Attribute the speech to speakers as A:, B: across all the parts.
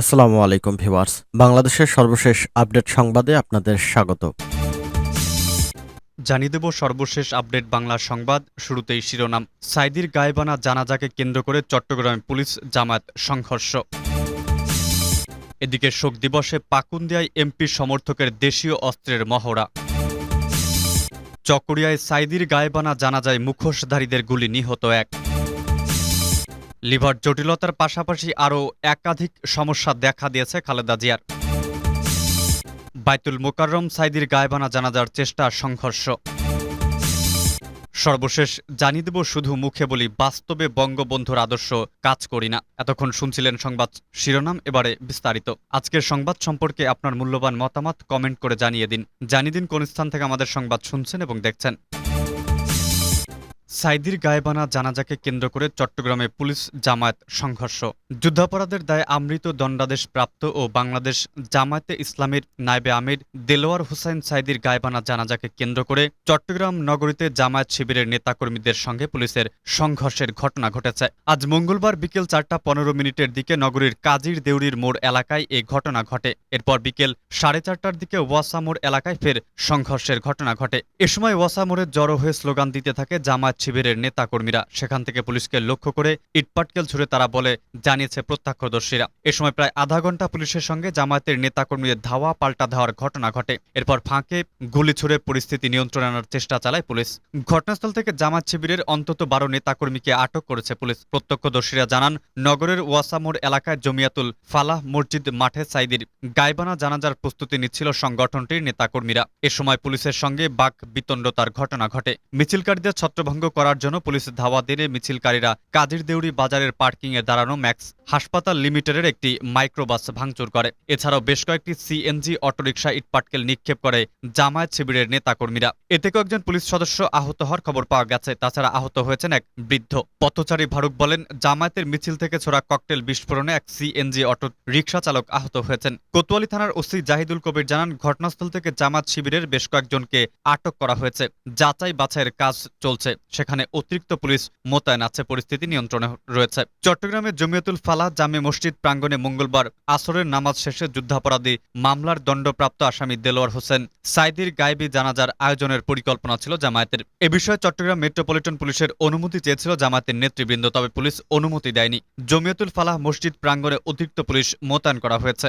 A: আসসালামু আলাইকুম ভিউয়ার্স। বাংলাদেশের সর্বশেষ আপডেট সংবাদে আপনাদের স্বাগত।
B: জানিয়ে দেব সর্বশেষ আপডেট বাংলা সংবাদ। শুরুতেই শিরোনাম, সাইদির গায়েবানা জানাজাকে কেন্দ্র করে চট্টগ্রামে পুলিশ জামায়াত সংঘর্ষ। এদিকে শোক দিবসে পাকুন্দিয়ায় এমপি সমর্থকের দেশীয় অস্ত্রের মহড়া। চকরিয়ায় সাইদির গায়েবানা জানাজায় মুখোশধারীদের গুলি নিহত এক। লিভার জটিলতার পাশাপাশি আরও একাধিক সমস্যা দেখা দিয়েছে খালেদা জিয়ার। বাইতুল মোকাররম সাইদির গায়েবানা জানাজার চেষ্টা সংঘর্ষ। সর্বশেষ জানিয়ে দেব শুধু মুখে বলি, বাস্তবে বঙ্গবন্ধুর আদর্শ কাজ করি না। এতক্ষণ শুনছিলেন সংবাদ শিরোনাম, এবারে বিস্তারিত। আজকের সংবাদ সম্পর্কে আপনার মূল্যবান মতামত কমেন্ট করে জানিয়ে দিন। জানিয়ে দিন কোন স্থান থেকে আমাদের সংবাদ শুনছেন এবং দেখছেন। সাইদির গায়েবানা জানাজাকে কেন্দ্র করে চট্টগ্রামে পুলিশ জামায়াত সংঘর্ষ। যুদ্ধাপরাধের দায়ে আমৃত দণ্ডাদেশ প্রাপ্ত ও বাংলাদেশ জামায়াতে ইসলামের নায়েবে আমির দেলোয়ার হুসাইন সাইদির গায়েবানা জানাজাকে কেন্দ্র করে চট্টগ্রাম নগরীতে জামায়াত শিবিরের নেতাকর্মীদের সঙ্গে পুলিশের সংঘর্ষের ঘটনা ঘটেছে। আজ মঙ্গলবার বিকেল চারটা পনেরো মিনিটের দিকে নগরীর কাজীর দেউরির মোড় এলাকায় এই ঘটনা ঘটে। এরপর বিকেল সাড়ে চারটার দিকে ওয়াসা মোড় এলাকায় ফের সংঘর্ষের ঘটনা ঘটে। এ সময় ওয়াসা মোড়ে জড়ো হয়ে স্লোগান দিতে থাকে জামায়াত শিবিরের নেতাকর্মীরা সেখান থেকে পুলিশকে লক্ষ্য করে ইটপাটকেল ছুড়ে তারা বলে জানিয়েছে প্রত্যক্ষদর্শীরা। এ সময় প্রায় আধা ঘণ্টা পুলিশের সঙ্গে জামায়াতের নেতাকর্মীদের ধাওয়া পাল্টা ধাওয়ার ঘটনা ঘটে। এরপর ফাঁকে গুলি ছুড়ে পরিস্থিতি নিয়ন্ত্রণে আনার চেষ্টা চালায় পুলিশ। ঘটনাস্থল থেকে জামাত শিবিরের অন্তত বারো নেতাকর্মীকে আটক করেছে পুলিশ। প্রত্যক্ষদর্শীরা জানান, নগরের ওয়াসামোড় এলাকায় জমিয়াতুল ফালাহ মসজিদ মাঠে সাইদির গাইবানা জানাজার প্রস্তুতি নিচ্ছিল সংগঠনটির নেতাকর্মীরা। এ সময় পুলিশের সঙ্গে বাক বিতণ্ডতার ঘটনা ঘটে। মিছিলকারীদের ছত্রভঙ্গ করার জন্য পুলিশের ধাওয়া দিলে মিছিলকারীরা কাদির দেউরি বাজারের পার্কিংয়ে দাঁড়ানো ম্যাক্স হাসপাতাল লিমিটেডের একটি মাইক্রোবাস ভাঙচুর করে। এছাড়াও বেশ কয়েকটি সিএনজি অটোরিকশা ইটপাটকেল নিক্ষেপ করে জামায়াত শিবিরের নেতাকর্মীরা। এতে কয়েকজন পুলিশ সদস্য আহত হওয়ার খবর পাওয়া গেছে। তাছাড়া আহত হয়েছেন এক বৃদ্ধ। পথচারী ফারুক বলেন, জামায়াতের মিছিল থেকে ছোড়া ককটেল বিস্ফোরণে এক সিএনজি অটো রিকশা চালক আহত হয়েছেন। কোতোয়ালি থানার ওসি জাহিদুল কবির জানান, ঘটনাস্থল থেকে জামাত শিবিরের বেশ কয়েকজনকে আটক করা হয়েছে। যাচাই বাছাইয়ের কাজ চলছে। সেখানে অতিরিক্ত পুলিশ মোতায়েন আছে। পরিস্থিতি নিয়ন্ত্রণে রয়েছে। চট্টগ্রামের জমিয়তুল ফালাহ জামে মসজিদ প্রাঙ্গণে মঙ্গলবার আসরের নামাজ শেষে যুদ্ধাপরাধী মামলার দণ্ডপ্রাপ্ত আসামি দেলোয়ার হোসেন সাইদির গায়েবী জানাজার আয়োজনের পরিকল্পনা ছিল জামায়াতের। এ বিষয়ে চট্টগ্রাম মেট্রোপলিটন পুলিশের অনুমতি চেয়েছিল জামায়াতের নেতৃবৃন্দ, তবে পুলিশ অনুমতি দেয়নি। জমিয়তুল ফালাহ মসজিদ প্রাঙ্গণে অতিরিক্ত পুলিশ মোতায়েন করা হয়েছে।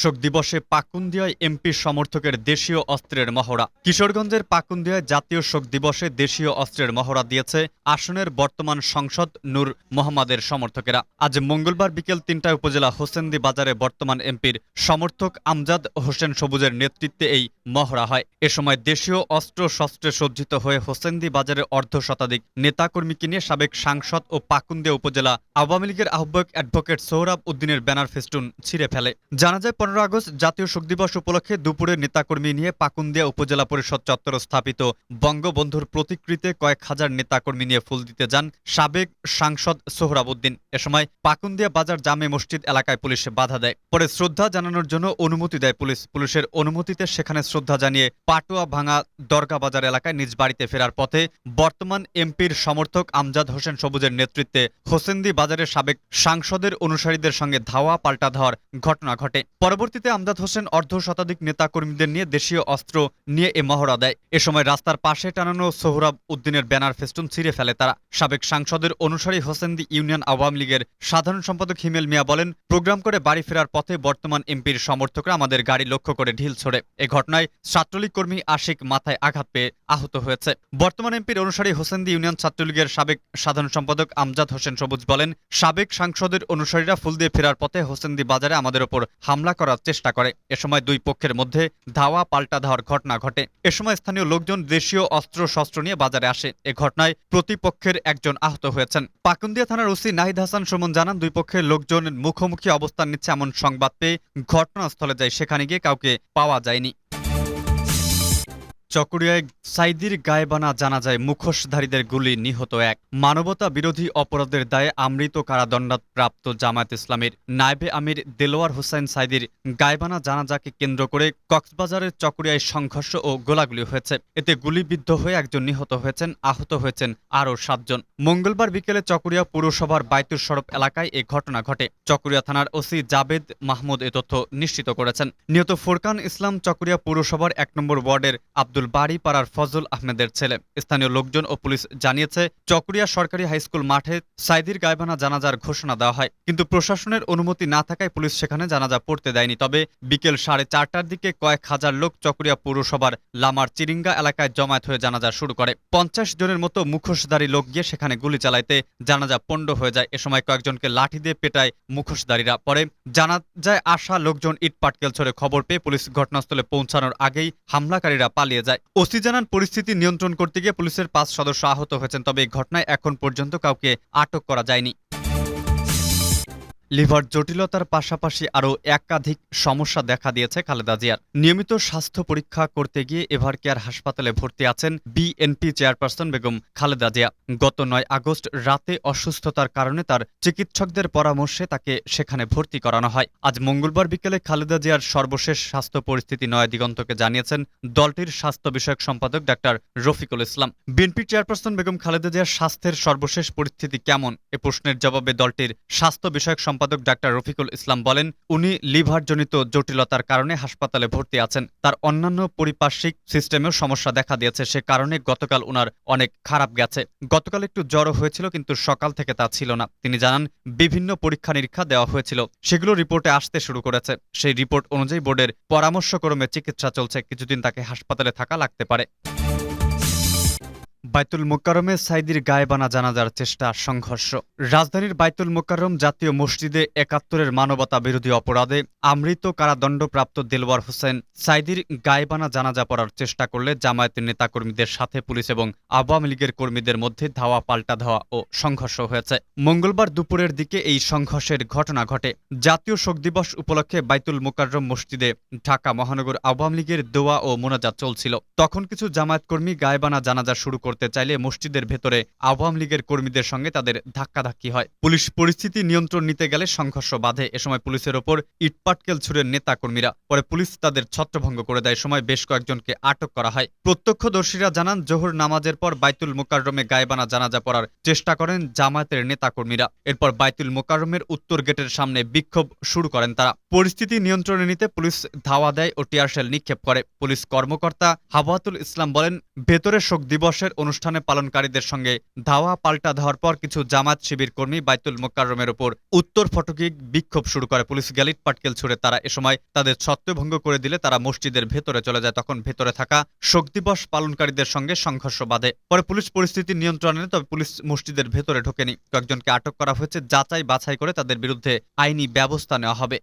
B: শোক দিবসে পাকুন্দিয়ায় এমপি সমর্থকের দেশীয় অস্ত্রের মহড়া। কিশোরগঞ্জের পাকুন্দিয়ায় জাতীয় শোক দিবসে দেশীয় অস্ত্রের মহড়া দিয়েছে আসনের বর্তমান সংসদ নূর মোহাম্মদের সমর্থকেরা। আজ মঙ্গলবার বিকেল তিনটায় উপজেলা হোসেন্দি বাজারে বর্তমান এমপির সমর্থক আমজাদ হোসেন সবুজের নেতৃত্বে এই মহড়া হয়। এ সময় দেশীয় অস্ত্র শস্ত্রে সজ্জিত হয়ে হোসেন্দি বাজারে অর্ধ শতাধিক নেতাকর্মীকে নিয়ে সাবেক সাংসদ ও পাকুন্দিয়া উপজেলা আওয়ামী লীগের আহ্বায়ক অ্যাডভোকেট সোহরাব উদ্দিনের ব্যানার ফেস্টুন ছিঁড়ে ফেলে। জানা যায় পনেরো আগস্ট জাতীয় শোক দিবস উপলক্ষে দুপুরে নেতাকর্মী নিয়ে পাকুন্দিয়া উপজেলা পরিষদ চত্বর স্থাপিত বঙ্গবন্ধুর প্রতিকৃতিতে কয়েক হাজার নেতাকর্মী নিয়ে ফুল দিতে যান সাবেক সাংসদ সোহরাবুদ্দিন এ সময় পাকুন্দিয়া বাজার জামে মসজিদ এলাকায় পুলিশ বাধা দেয়। পরে শ্রদ্ধা জানানোর জন্য অনুমতি দেয় পুলিশ। পুলিশের অনুমতিতে সেখানে শ্রদ্ধা জানিয়ে পাটুয়া ভাঙা দরগা বাজার এলাকায় নিজ বাড়িতে ফেরার পথে বর্তমান এমপির সমর্থক আমজাদ হোসেন সবুজের নেতৃত্বে হোসেন্দি বাজারের সাবেক সাংসদের অনুসারীদের সঙ্গে ধাওয়া পাল্টা ধাওয়ার ঘটনা ঘটে। পরবর্তীতে আমজাদ হোসেন অর্ধ শতাধিক নেতাকর্মীদের নিয়ে দেশীয় অস্ত্র নিয়ে এ মহড়া দেয়। এ সময় রাস্তার পাশে টানানো সোহরাব উদ্দিনের ব্যানার ফেস্টুন ছিঁড়ে ফেলে তারা। সাবেক সাংসদের অনুসারী হোসেন্দি ইউনিয়ন আওয়ামী লীগের সাধারণ সম্পাদক হিমেল মিয়া বলেন, প্রোগ্রাম করে বাড়ি ফেরার পথে বর্তমান এমপির সমর্থকরা আমাদের গাড়ি লক্ষ্য করে ঢিল ছোড়ে। এ ঘটনায় ছাত্রলীগ কর্মী আশিক মাথায় আঘাত পেয়ে আহত হয়েছে। বর্তমান এমপির অনুসারী হোসেন্দি ইউনিয়ন ছাত্রলীগের সাবেক সাধারণ সম্পাদক আমজাদ হোসেন সবুজ বলেন, সাবেক সাংসদের অনুসারীরা ফুল দিয়ে ফেরার পথে হোসেন্দি বাজারে আমাদের ওপর হামলা করার চেষ্টা করে। এ সময় দুই পক্ষের মধ্যে ধাওয়া পাল্টা ধাওয়ার ঘটনা ঘটে। এ সময় স্থানীয় লোকজন দেশীয় অস্ত্র শস্ত্র নিয়ে বাজারে আসে। এ ঘটনায় প্রতিপক্ষের একজন আহত হয়েছেন। পাকুন্দিয়া থানার ওসি নাহিদ হাসান সুমন জানান, দুই পক্ষের লোকজন মুখোমুখি অবস্থান নিচ্ছে এমন সংবাদ পেয়ে ঘটনাস্থলে যায়, সেখানে গিয়ে কাউকে পাওয়া যায়নি। চকরিয়ায় সাইদির গায়েবানা জানা যায় মুখোশধারীদের গুলি নিহত এক। মানবতা বিরোধী অপরাধের দায়ে আমৃত কারাদণ্ডপ্রাপ্ত জামায়াত ইসলামের নায়েবে আমির দেলোয়ার হোসেন সাইদির গায়েবানা জানাজাকে কেন্দ্র করে কক্সবাজারের চকরিয়ায় সংঘর্ষ ও গোলাগুলি হয়েছে। এতে গুলিবিদ্ধ হয়ে একজন নিহত হয়েছেন, আহত হয়েছেন আরও সাতজন। মঙ্গলবার বিকেলে চকরিয়া পৌরসভার বাইতুর সড়ক এলাকায় এ ঘটনা ঘটে। চকরিয়া থানার ওসি জাবেদ মাহমুদ এ তথ্য নিশ্চিত করেছেন। নিহত ফোরকান ইসলাম চকরিয়া পৌরসভার এক নম্বর ওয়ার্ডের আব্দুল বাড়ি পাড়ার ফজল আহমেদের ছেলে। স্থানীয় লোকজন ও পুলিশ জানিয়েছে, চকরিয়া সরকারি হাইস্কুল মাঠে সাইদির গায়বানা জানাজার ঘোষণা দেওয়া হয়। কিন্তু প্রশাসনের অনুমতি না থাকায় পুলিশ সেখানে জানাজা পড়তে দেয়নি। তবে বিকেল সাড়ে চারটার দিকে কয়েক হাজার লোক চকরিয়া পৌরসভার লামার চিরিঙ্গা এলাকায় জমায়েত হয়ে জানাজা শুরু করে। পঞ্চাশ জনের মতো মুখোশধারী লোক গিয়ে সেখানে গুলি চালাইতে জানাজা পণ্ড হয়ে যায়। এ সময় কয়েকজনকে লাঠি দিয়ে পেটায় মুখোশধারীরা। পরে জানা যায় আসা লোকজন ইট পাটকেল ছড়ে খবর পেয়ে পুলিশ ঘটনাস্থলে পৌঁছানোর আগেই হামলাকারীরা পালিয়ে যায়। ওসি জানান পরিস্থিতি নিয়ন্ত্রণ করতে গিয়ে পুলিশের পাঁচ সদস্য আহত হয়েছেন, তবে এই ঘটনায় এখন পর্যন্ত কাউকে আটক করা যায়নি। লিভার জটিলতার পাশাপাশি আরও একাধিক সমস্যা দেখা দিয়েছে খালেদা জিয়ার। নিয়মিত স্বাস্থ্য পরীক্ষা করতে গিয়ে এভার কেয়ার হাসপাতালে ভর্তি আছেন বিএনপি চেয়ারপারসন বেগম খালেদা জিয়া। গত নয় আগস্ট রাতে অসুস্থতার কারণে তার চিকিৎসকদের পরামর্শে তাকে সেখানে ভর্তি করানো হয়। আজ মঙ্গলবার বিকেলে খালেদা জিয়ার সর্বশেষ স্বাস্থ্য পরিস্থিতি নয় দিগন্তকে জানিয়েছেন দলটির স্বাস্থ্য বিষয়ক সম্পাদক doctor Rafiqul Islam. BNP chairperson Begum Khaleda জিয়ার স্বাস্থ্যের সর্বশেষ পরিস্থিতি কেমন? এ প্রশ্নের জবাবে দলটির স্বাস্থ্য বিষয়ক সম্পাদক ডাক্তার রফিকুল ইসলাম বলেন, উনি লিভারজনিত জটিলতার কারণে হাসপাতালে ভর্তি আছেন। তার অন্যান্য পরিপার্শ্বিক সিস্টেমেও সমস্যা দেখা দিয়েছে। সে কারণে গতকাল উনার অনেক খারাপ গেছে। গতকাল একটু জ্বরও হয়েছিল, কিন্তু সকাল থেকে তা ছিল না। তিনি জানান, বিভিন্ন পরীক্ষা নিরীক্ষা দেওয়া হয়েছিল। সেগুলো রিপোর্টে আসতে শুরু করেছে। সেই রিপোর্ট অনুযায়ী বোর্ডের পরামর্শক্রমে চিকিৎসা চলছে। কিছুদিন তাকে হাসপাতালে থাকা লাগতে পারে। বাইতুল মোকারমে সাইদির গায়েবানা জানাজার চেষ্টা সংঘর্ষ। রাজধানীর বাইতুল মোকাররম জাতীয় মসজিদে একাত্তরের মানবতা বিরোধী অপরাধে আমৃত কারাদণ্ডপ্রাপ্ত দেলওয়ার হোসেন সাইদির গায়েবানা জানাজা পড়ার চেষ্টা করলে জামায়াতের নেতাকর্মীদের সাথে পুলিশ এবং আওয়ামী লীগের কর্মীদের মধ্যে ধাওয়া, পাল্টা ধাওয়া ও সংঘর্ষ হয়েছে। মঙ্গলবার দুপুরের দিকে এই সংঘর্ষের ঘটনা ঘটে। জাতীয় শোক দিবস উপলক্ষে বাইতুল মোকাররম মসজিদে ঢাকা মহানগর আওয়ামী লীগের দোয়া ও মোনাজাত চলছিল। তখন কিছু জামায়াত কর্মী গায়েবানা জানাজা শুরু করতে চাইলে মসজিদের ভেতরে আওয়ামী লীগের কর্মীদের সঙ্গে তাদের ধাক্কাধাক্কি হয়। পুলিশ পরিস্থিতি নিয়ন্ত্রণ নিতে গেলে সংঘর্ষ বাধে। এ সময় পুলিশের ওপর ইটপাটকেল ছুড়ে নেতা কর্মীরা পরে পুলিশ তাদের ছত্রভঙ্গ করে দেয়। সময় বেশ কয়েকজনকে আটক করা হয়। প্রত্যক্ষদর্শীরা জানান, জোহর নামাজের পর বাইতুল মোকাররমে গায়েবানা জানাজা পড়ার চেষ্টা করেন জামায়াতের নেতা কর্মীরা এরপর বাইতুল মোকাররমের উত্তর গেটের সামনে বিক্ষোভ শুরু করেন তারা। পরিস্থিতি নিয়ন্ত্রণে নিতে পুলিশ ধাওয়া দেয় ও টিয়ারশেল নিক্ষেপ করে। পুলিশ কর্মকর্তা হাবাতুল ইসলাম বলেন, ভেতরে শোক দিবসের অনুষ্ঠানে পালনকারীদের সঙ্গে ধাওয়া পাল্টা ধাওয়ার পর কিছু জামাত শিবির কর্মী বাইতুল মোকাররমের ওপর উত্তর ফটকে বিক্ষোভ শুরু করে। পুলিশ গ্যালিট পাটকেল ছুড়ে তারা এ সময় তাদের ছত্রভঙ্গ করে দিলে তারা মসজিদের ভেতরে চলে যায়। তখন ভেতরে থাকা শোক দিবস পালনকারীদের সঙ্গে সংঘর্ষ বাধে। পরে পুলিশ পরিস্থিতি নিয়ন্ত্রণে আনে, তবে পুলিশ মসজিদের ভেতরে ঢোকেনি। কয়েকজনকে আটক করা হয়েছে। যাচাই বাছাই করে তাদের বিরুদ্ধে আইনি ব্যবস্থা নেওয়া হবে।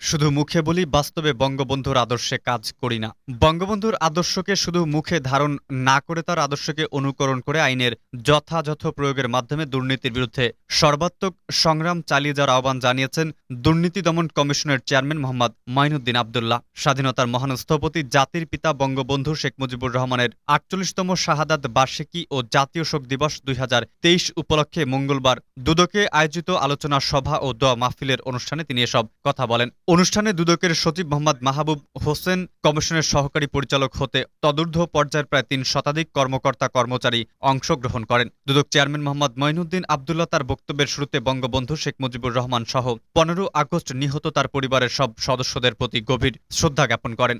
B: শুধু মুখে বলি, বাস্তবে বঙ্গবন্ধুর আদর্শে কাজ করি না। বঙ্গবন্ধুর আদর্শকে শুধু মুখে ধারণ না করে তার আদর্শকে অনুকরণ করে আইনের যথাযথ প্রয়োগের মাধ্যমে দুর্নীতির বিরুদ্ধে সর্বাত্মক সংগ্রাম চালিয়ে যাওয়ার আহ্বান জানিয়েছেন দুর্নীতি দমন কমিশনের চেয়ারম্যান মোহাম্মদ মাইনুদ্দিন আবদুল্লাহ। স্বাধীনতার মহান স্থপতি, জাতির পিতা বঙ্গবন্ধু শেখ মুজিবুর রহমানের আটচল্লিশতম শাহাদাত বার্ষিকী ও জাতীয় শোক দিবস দুই হাজার তেইশ উপলক্ষে মঙ্গলবার দুদকে আয়োজিত আলোচনা সভা ও দোয়া মাহফিলের অনুষ্ঠানে তিনি এসব কথা বলেন। অনুষ্ঠানে দুদকের সচিব মোহাম্মদ মাহবুব হোসেন, কমিশনের সহকারী পরিচালক হতে তদূর্ধ্ব পর্যায়ের প্রায় তিন শতাধিক কর্মকর্তা কর্মচারী অংশগ্রহণ করেন। দুদক চেয়ারম্যান মোহাম্মদ মঈনুদ্দিন আবদুল্লাহ তার বক্তব্যের শুরুতে বঙ্গবন্ধু শেখ মুজিবুর রহমান সহ পনেরো আগস্ট নিহত তার পরিবারের সব সদস্যদের প্রতি গভীর শ্রদ্ধা জ্ঞাপন করেন।